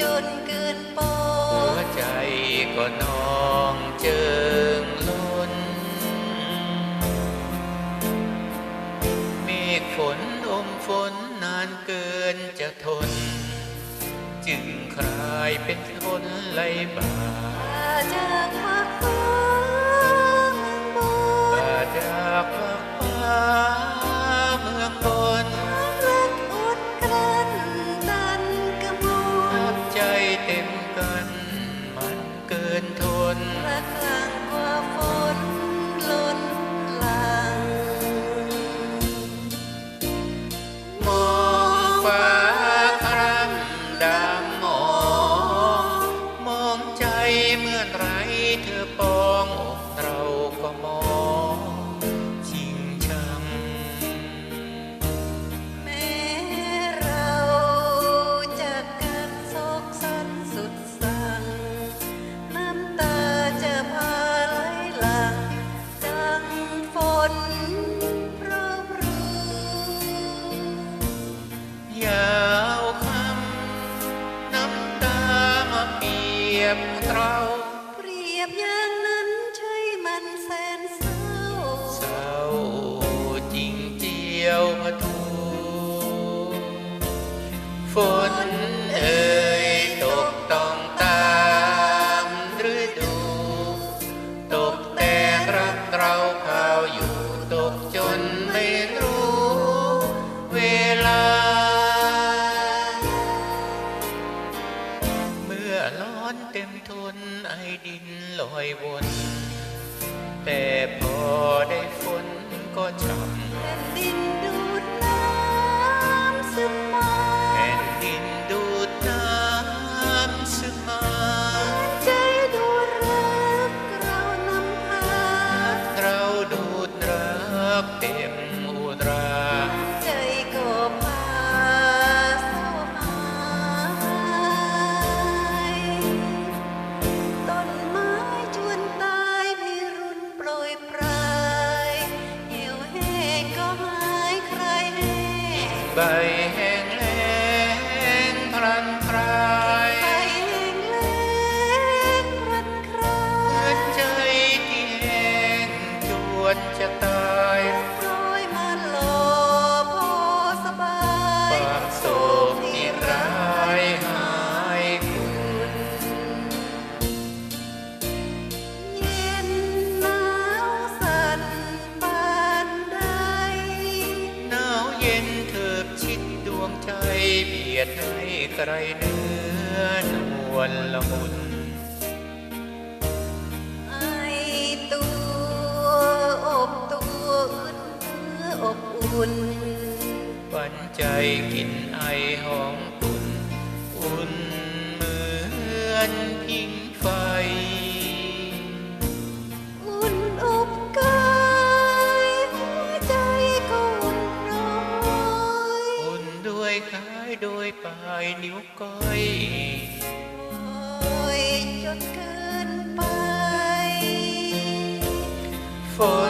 จนเกินปอหัวใจก็นองเจิงล้นมีฝนอมฝนนานเกินจะทน จึงคลายเป็นคนไหลบ่า เราเปรียบอย่างนั้นใช่มันแสนเศร้า เศร้าจริงเจียวพะทูฝนเอ่ย อนเต็มทนไอดินลอยวนแต่พอได้ฝนก็ช่แใบแห้งแล้งพลันพรายไปแห้งแล้งครันคราเหมือนใจที่แห้งจวนจะตายโปรยมาหลอพอสบาคยวามโศกที่ร้ายหายคุณเย็นหนาวสั่นปานใดหนาวเย็นเถิบชิดดวง ใจเบียดให้ไกลเนื้อนวลละมุนไอตัวอบตัวอุ่นเนื้ออบอุ่นฝันใจกินไอหอมอุ่นอุ่นเหมือนพิงไฟ อยโอยจนเกินไปฝน